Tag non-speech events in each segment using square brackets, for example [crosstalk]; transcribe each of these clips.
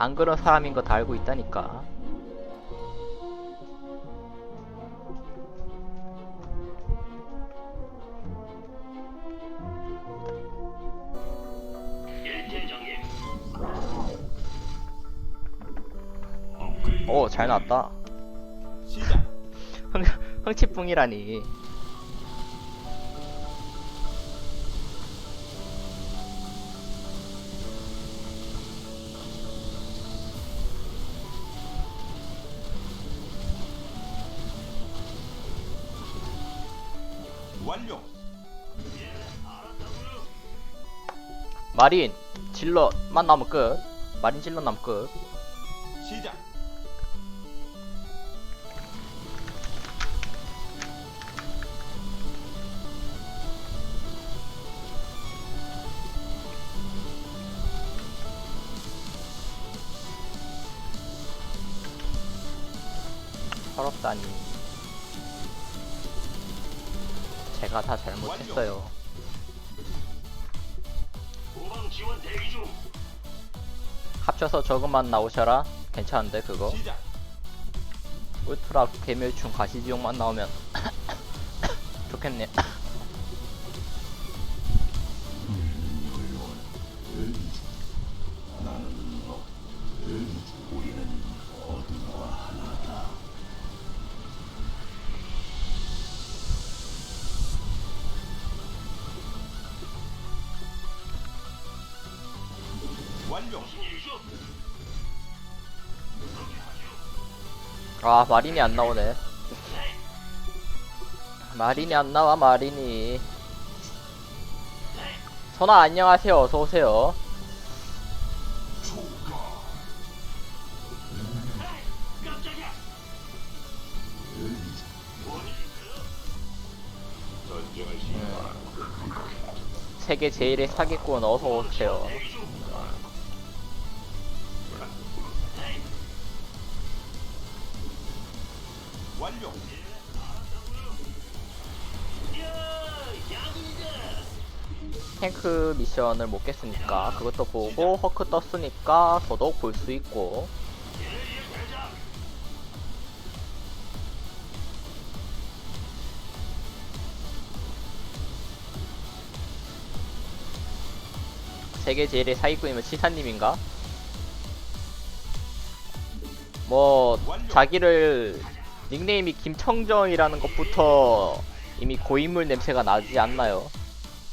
안 그런 사람인 거 다 알고 있다니까. 오, 잘 나왔다. 흥, 흥치뿡이라니. 마린, 질럿만 남으면 끝. 마린 질럿 남으면 끝. 시작. 서럽다니. 제가 다 잘못했어요. 지원 대기 중. 합쳐서 저것만 나오셔라. 괜찮은데 그거? 시작. 울트라 괴멸충 가시지옥만 나오면 [coughs] 좋겠네. 아 마린이 안 나오네. 마린이 안 나와 마린이. 선아 안녕하세요. 어서 오세요. 깜짝이야. 세계 제일의 사기꾼 어서 오세요. 탱크 미션을 못 깼으니까 그것도 보고 허크 떴으니까 더더욱 볼수 있고 세계 제일의 사기꾼이면 치사님인가? 뭐 자기를 닉네임이 김청정이라는 것부터 이미 고인물 냄새가 나지 않나요?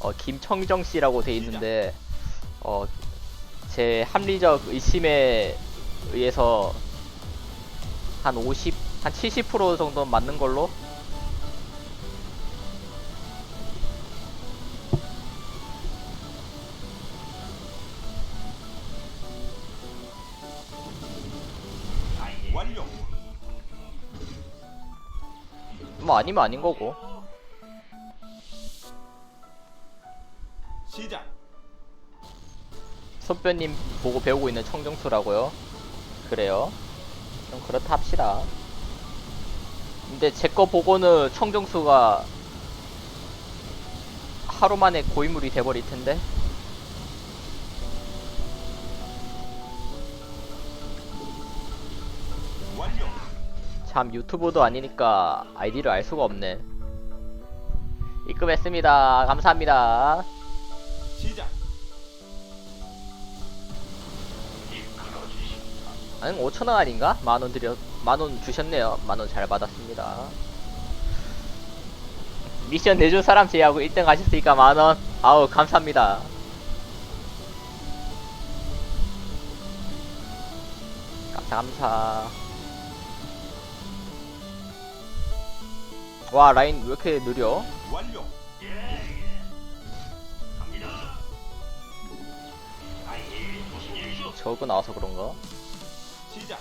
어, 김청정 씨라고 돼 있는데 어, 제 합리적 의심에 의해서 한 50, 한 70% 정도 맞는 걸로. 뭐 아니면 아닌 거고 시작. 선배님 보고 배우고 있는 청정수라고요? 그래요? 그럼 그렇다 합시다. 근데 제 거 보고는 청정수가 하루 만에 고인물이 돼버릴 텐데? 완료. 참 유튜브도 아니니까 아이디를 알 수가 없네. 입금했습니다. 감사합니다. 시작. 아니 5천원 아닌가? 만원 드려 만원 주셨네요. 만원 잘 받았습니다. 미션 내준 사람 제외하고 1등 하셨으니까 만원. 아우 감사합니다. 감사 감사. 와 라인 왜 이렇게 느려? 완료. 저거 나와서 그런가? 시작.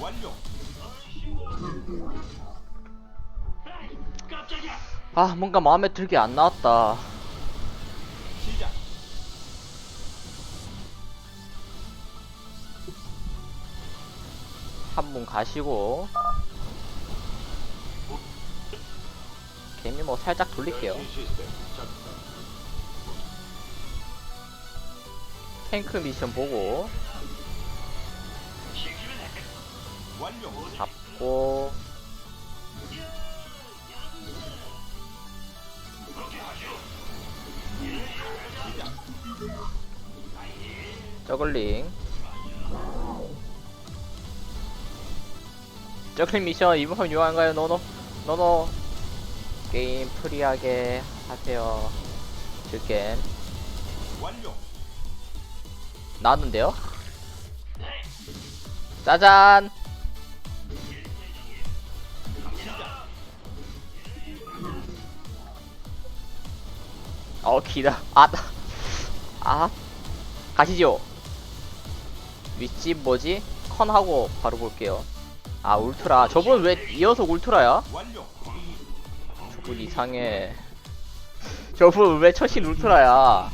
완료. 아 뭔가 마음에 들게 안 나왔다 시작. 한 분 가시고 개미 뭐 살짝 돌릴게요. 탱크 미션 보고. 잡고 저글링 저글링 미션 이번 유효한가요? 노노 노노 게임 프리하게 하세요 완료. 나왔는데요? 짜잔. 어 기다 아, 아 가시죠. 윗집 뭐지? 컨 하고 바로 볼게요. 아 울트라. 저분 왜 이어서 울트라야? 저분 이상해. 저분 왜 처신 울트라야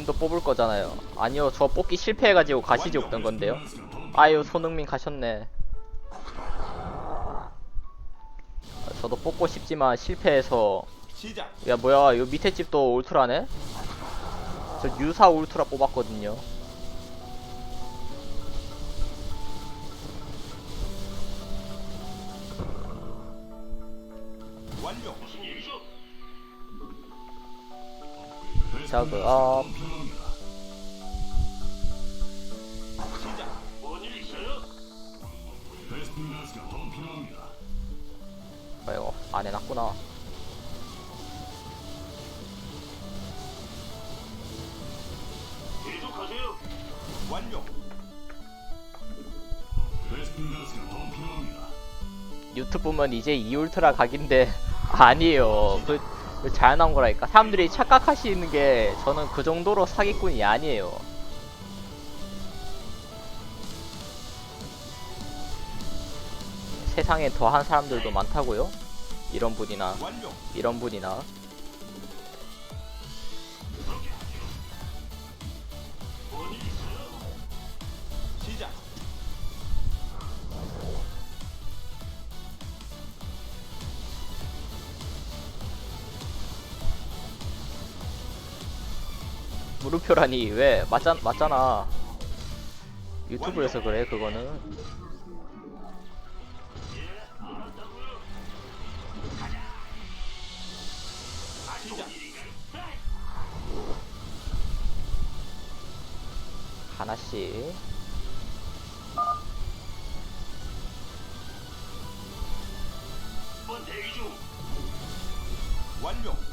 님도 뽑을 거잖아요 아니요 저 뽑기 실패해가지고 가시지 없던 건데요 아유 손흥민 가셨네 아, 저도 뽑고 싶지만 실패해서. 야 뭐야 요 밑에 집도 울트라네? 저 유사 울트라 뽑았거든요 작업. 아이고 안 해놨구나 계속하세요. 완료. 필요합니다. 유튜브면 이제 2울트라 각인데 [laughs] 아니에요 그, 그 자연한 거라니까 사람들이 착각하시는 게 저는 그 정도로 사기꾼이 아니에요 세상에 더한 사람들도 많다고요? 이런 분이나. 이런 분이나 물음표라니 왜 맞잖 맞잖아 유튜브에서 그래 그거는. 하나씩. 완료.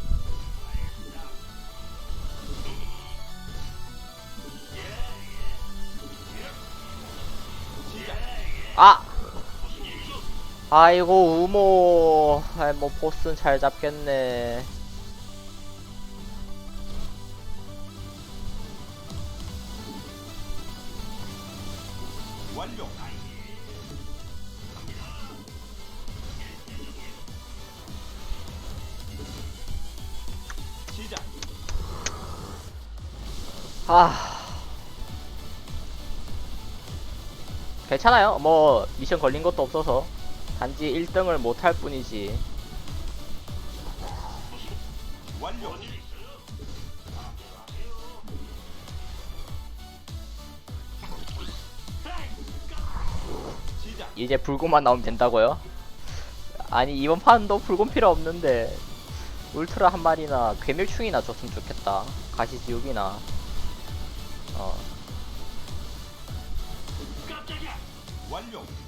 아이고 우모. 아이 뭐 보스는 잘 잡겠네. 아. 괜찮아요. 뭐 미션 걸린 것도 없어서 단지 1등을 못할 뿐이지. 이제 불곰만 나오면 된다고요? 아니 이번 판도 불곰 필요 없는데 울트라 한 마리나 괴멸충이나 줬으면 좋겠다 가시지옥이나 어 완료.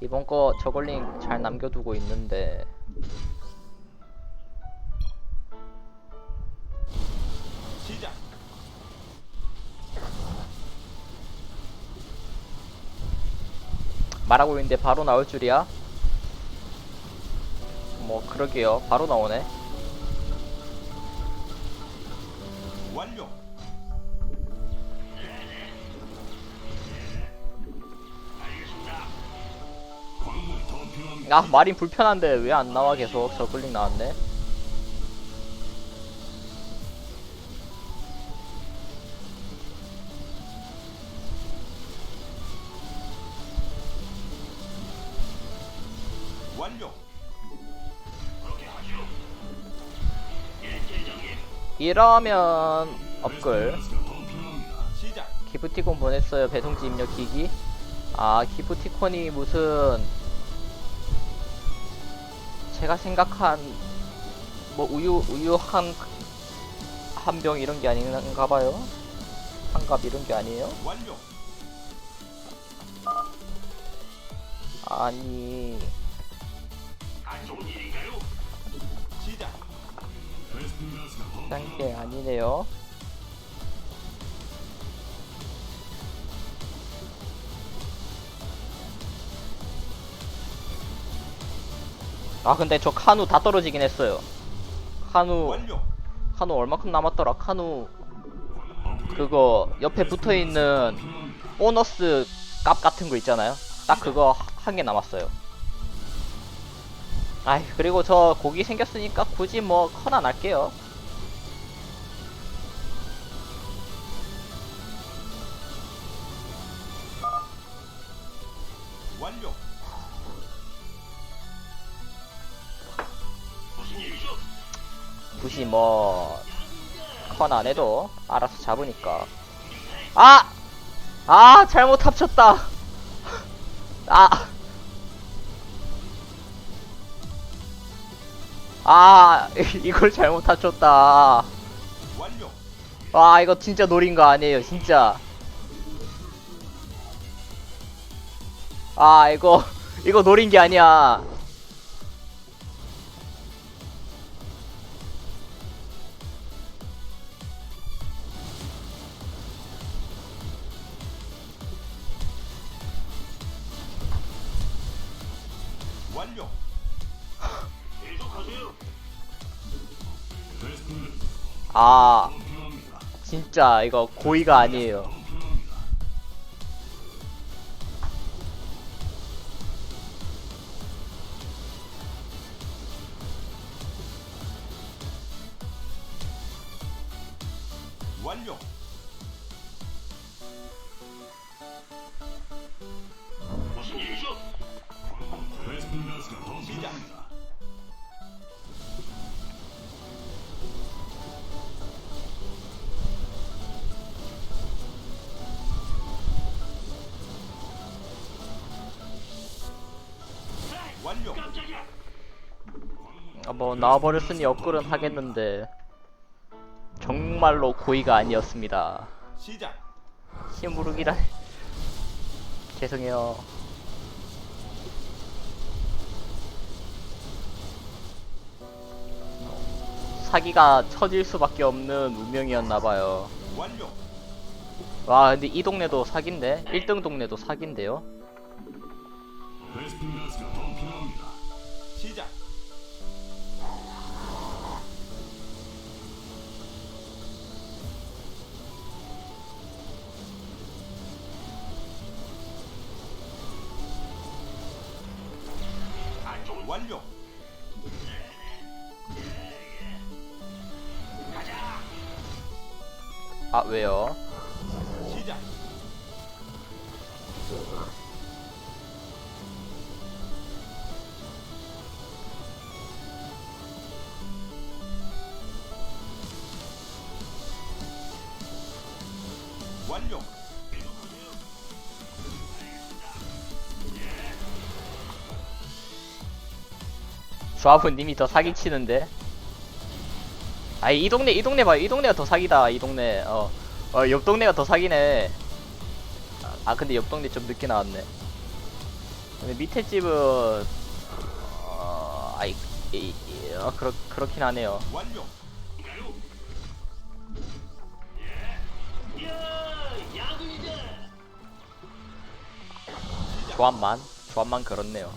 이번 거 저걸링 잘 남겨두고 있는데 시작. 말하고 있는데 바로 나올 줄이야? 뭐 그러게요. 바로 나오네. 완료. 아 마린 불편한데 왜 안 나와 계속 저글링 나왔네. 완료. 이러면 업글. 시작. 기프티콘 보냈어요 배송지 입력 기기 아 기프티콘이 무슨 제가 생각한 뭐 우유 우유 한 한 병 이런 게 아닌가 봐요 한갑 이런 게 아니에요 완료. 아니 안 좋은 일인가요? 시작. 베스핀가스가 더 그런 게 아니네요 아 근데 저 카누 다 떨어지긴 했어요. 카누. 카누 얼마큼 남았더라? 카누 그거 옆에 붙어있는 보너스 값 같은 거 있잖아요. 딱 그거 한 개 남았어요. 아이 그리고 저 고기 생겼으니까 굳이 뭐 커나 날게요 굳이 뭐 커나 안 해도 알아서 잡으니까 아! 아 잘못 합쳤다 [laughs] 아 아, [laughs] 이걸 잘못 합쳤다. 와, 이거 진짜 노린 거 아니에요, 진짜. 아, 이거, [laughs] 이거 노린 게 아니야. 아. 진짜 이거 고의가 아니에요. 완료. 뭐 나와버렸으니 업글은 하겠는데 정말로 고의가 아니었습니다. 시작. 심부르기라 [laughs] 죄송해요. 사기가 처질 수밖에 없는 운명이었나봐요. 와 근데 이 동네도 사기인데 1등 동네도 사기인데요. 시작. 아 왜요? 완료. 조합은 님이 더 사기치는데 아이 이 동네 이 동네 봐요 이 동네가 더 사기다 이 동네. 어 어 옆 동네가 더 사기네. 아, 아 근데 옆 동네 좀 늦게 나왔네. 근데 밑에 집은 어 아이 이, 이, 어, 그렇 그렇긴 하네요. 완료. 조합만 조합만 그렇네요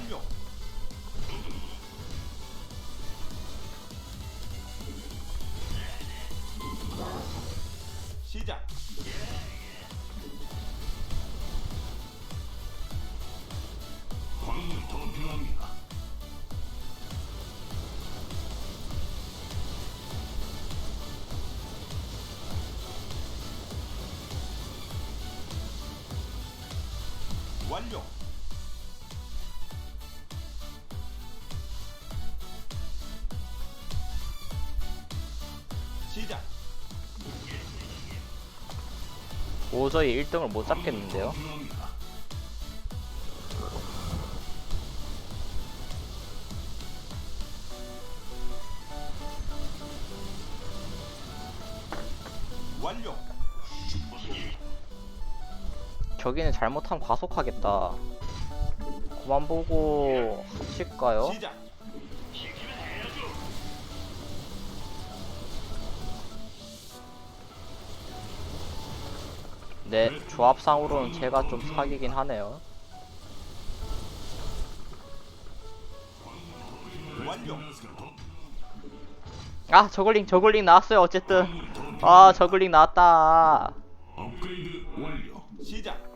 완료. 시작. 광물이 더 필요합니다. 완료. 도저히 1등을 못 잡겠는데요. 완료. 저기는 잘못하면 과속하겠다 그만 보고 하실까요? 시작. 네, 조합상으로는 제가 좀 사기긴 하네요. 아, 저글링, 저글링 나왔어요, 어쨌든. 아, 저글링 나왔다. 시작.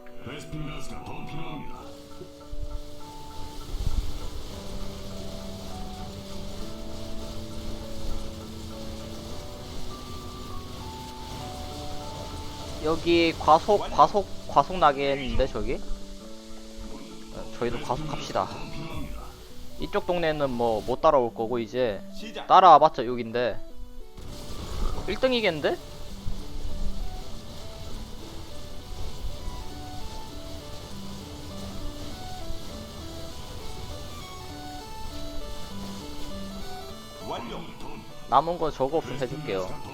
여기 과속, 과속, 과속 나겠는데, 저기? 어, 저희도 과속합시다. 이쪽 동네는 뭐, 못 따라올 거고, 이제. 따라와봤자 여긴데. 1등이겠는데? 완료. 남은 거 저거 없으면 해줄게요.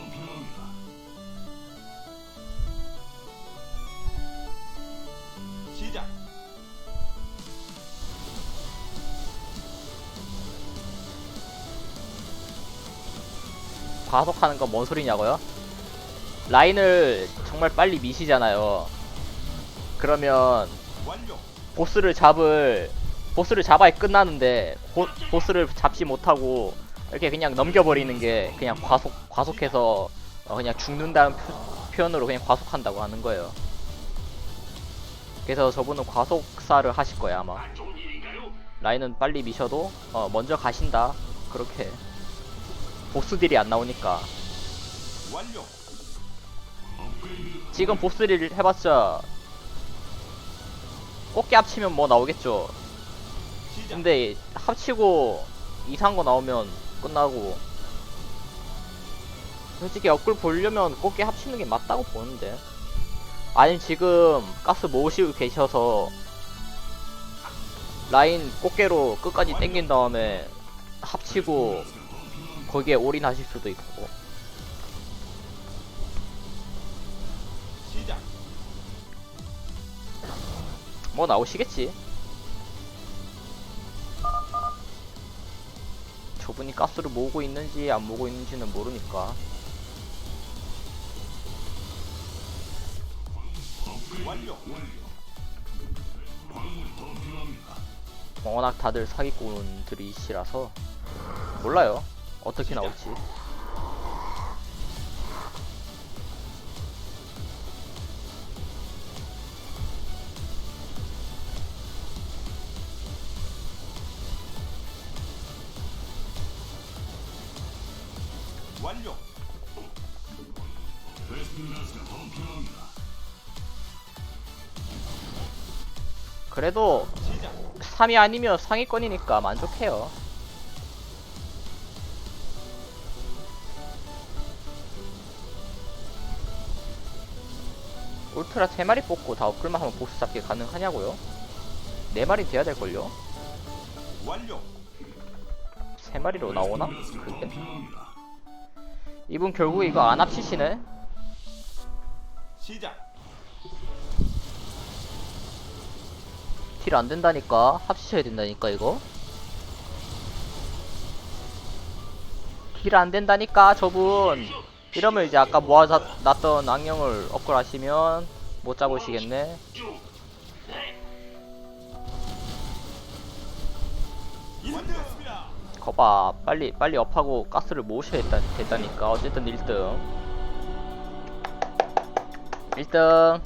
과속하는 건 뭔 소리냐고요? 라인을 정말 빨리 미시잖아요. 그러면. 보스를 잡을 보스를 잡아야 끝나는데 보, 보스를 잡지 못하고 이렇게 그냥 넘겨버리는 게 그냥 과속 과속해서 어, 그냥 죽는다는 표, 표현으로 그냥 과속한다고 하는 거예요. 그래서 저분은 과속사를 하실 거예요 아마. 라인은 빨리 미셔도 어, 먼저 가신다 그렇게 보스들이 안 나오니까. 지금 보스를 해봤자 꽃게 합치면 뭐 나오겠죠. 근데 합치고 이상한 거 나오면 끝나고. 솔직히 업글 보려면 꽃게 합치는 게 맞다고 보는데. 아니 지금 가스 모으시고 계셔서 라인 꽃게로 끝까지 땡긴 다음에 합치고 거기에 올인하실 수도 있고 시작. 뭐 나오시겠지 저분이 가스를 모으고 있는지 안 모으고 있는지는 모르니까 완료. 워낙 다들 사기꾼들이시라서 몰라요 어떻게 나올지 완료. 그래도 시작. 3위 아니면 상위권이니까 만족해요 울트라 3마리 뽑고 다 업글만 하면 보스 잡기 가능하냐고요? 4마리 돼야 될걸요? 완료. 3마리로 나오나? 그게? 이분 결국 이거 안 합치시네? 시작. 딜 안 된다니까 합치셔야 된다니까 이거 딜 안 된다니까 저분 이러면 이제 아까 모아놨던 악령을 업글 하시면 못 잡으시겠네. 거봐 빨리 빨리 업하고 가스를 모으셔야 된다, 된다니까. 어쨌든 1등. 1등